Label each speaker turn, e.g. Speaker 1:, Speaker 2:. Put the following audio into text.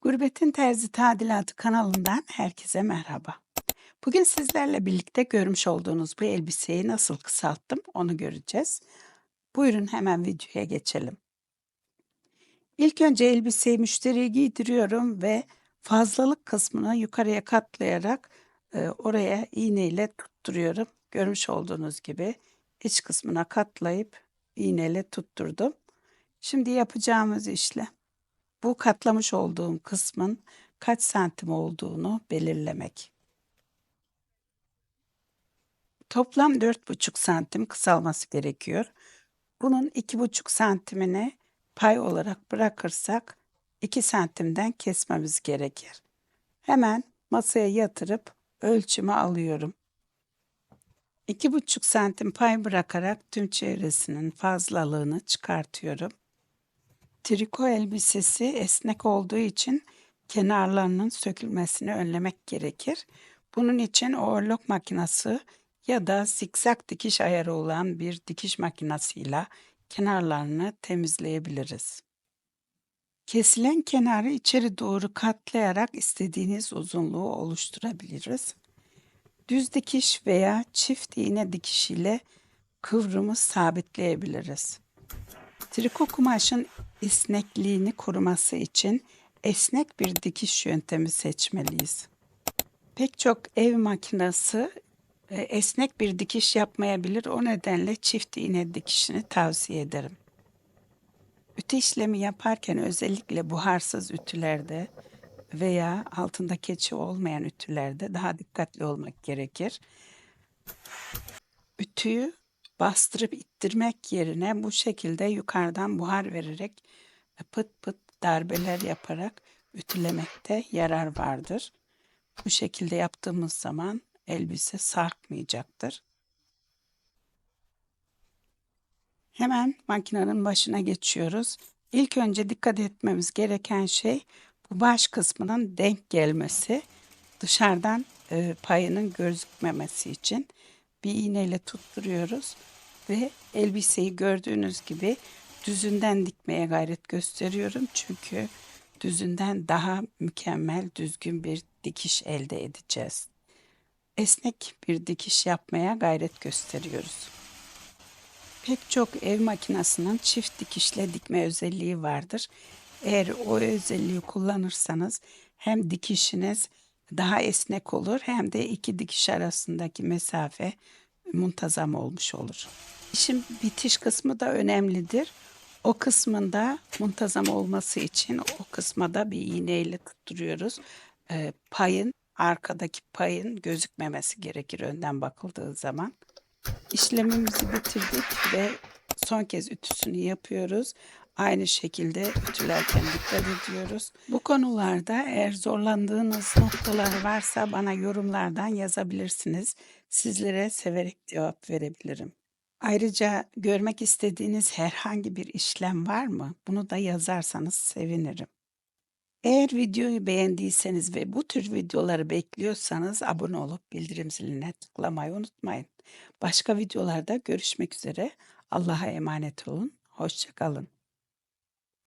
Speaker 1: Gurbetin Terzi Tadilatı kanalından herkese merhaba. Bugün sizlerle birlikte görmüş olduğunuz bu elbiseyi nasıl kısalttım onu göreceğiz. Buyurun hemen videoya geçelim. İlk önce elbiseyi müşteriye giydiriyorum ve fazlalık kısmını yukarıya katlayarak e, oraya iğneyle tutturuyorum. Görmüş olduğunuz gibi iç kısmına katlayıp iğneyle tutturdum. Şimdi yapacağımız işlem bu katlamış olduğum kısmın kaç santim olduğunu belirlemek. Toplam 4,5 santim kısalması gerekiyor. Bunun 2,5 santimini pay olarak bırakırsak 2 santimden kesmemiz gerekir. Hemen masaya yatırıp ölçümü alıyorum. 2,5 santim pay bırakarak tüm çevresinin fazlalığını çıkartıyorum. Triko elbisesi esnek olduğu için kenarlarının sökülmesini önlemek gerekir. Bunun için overlock makinesi ya da zikzak dikiş ayarı olan bir dikiş makinesiyle kenarlarını temizleyebiliriz. Kesilen kenarı içeri doğru katlayarak istediğiniz uzunluğu oluşturabiliriz. Düz dikiş veya çift iğne dikişiyle kıvrımı sabitleyebiliriz. Triko kumaşın esnekliğini koruması için esnek bir dikiş yöntemi seçmeliyiz. Pek çok ev makinesi e, esnek bir dikiş yapmayabilir. O nedenle çift iğne dikişini tavsiye ederim. Ütü işlemi yaparken özellikle buharsız ütülerde veya altında keçi olmayan ütülerde daha dikkatli olmak gerekir. Ütüyü bastırıp ittirmek yerine bu şekilde yukarıdan buhar vererek pıt pıt darbeler yaparak ütülemekte yarar vardır. Bu şekilde yaptığımız zaman elbise sarkmayacaktır. Hemen makinenin başına geçiyoruz. İlk önce dikkat etmemiz gereken şey bu baş kısmının denk gelmesi. Dışarıdan e, payının gözükmemesi için bir iğneyle tutturuyoruz ve elbiseyi gördüğünüz gibi düzünden dikmeye gayret gösteriyorum. Çünkü düzünden daha mükemmel, düzgün bir dikiş elde edeceğiz. Esnek bir dikiş yapmaya gayret gösteriyoruz. Pek çok ev makinesinin çift dikişle dikme özelliği vardır. Eğer o özelliği kullanırsanız hem dikişiniz daha esnek olur hem de iki dikiş arasındaki mesafe muntazam olmuş olur. İşin bitiş kısmı da önemlidir. O kısmında muntazam olması için o kısma da bir iğneyle tutturuyoruz. E, payın arkadaki payın gözükmemesi gerekir önden bakıldığı zaman. İşlemimizi bitirdik ve son kez ütüsünü yapıyoruz. Aynı şekilde ütülerken dikkat ediyoruz. Bu konularda eğer zorlandığınız noktalar varsa bana yorumlardan yazabilirsiniz. Sizlere severek cevap verebilirim. Ayrıca görmek istediğiniz herhangi bir işlem var mı? Bunu da yazarsanız sevinirim. Eğer videoyu beğendiyseniz ve bu tür videoları bekliyorsanız abone olup bildirim ziline tıklamayı unutmayın. Başka videolarda görüşmek üzere. Allah'a emanet olun. Hoşçakalın.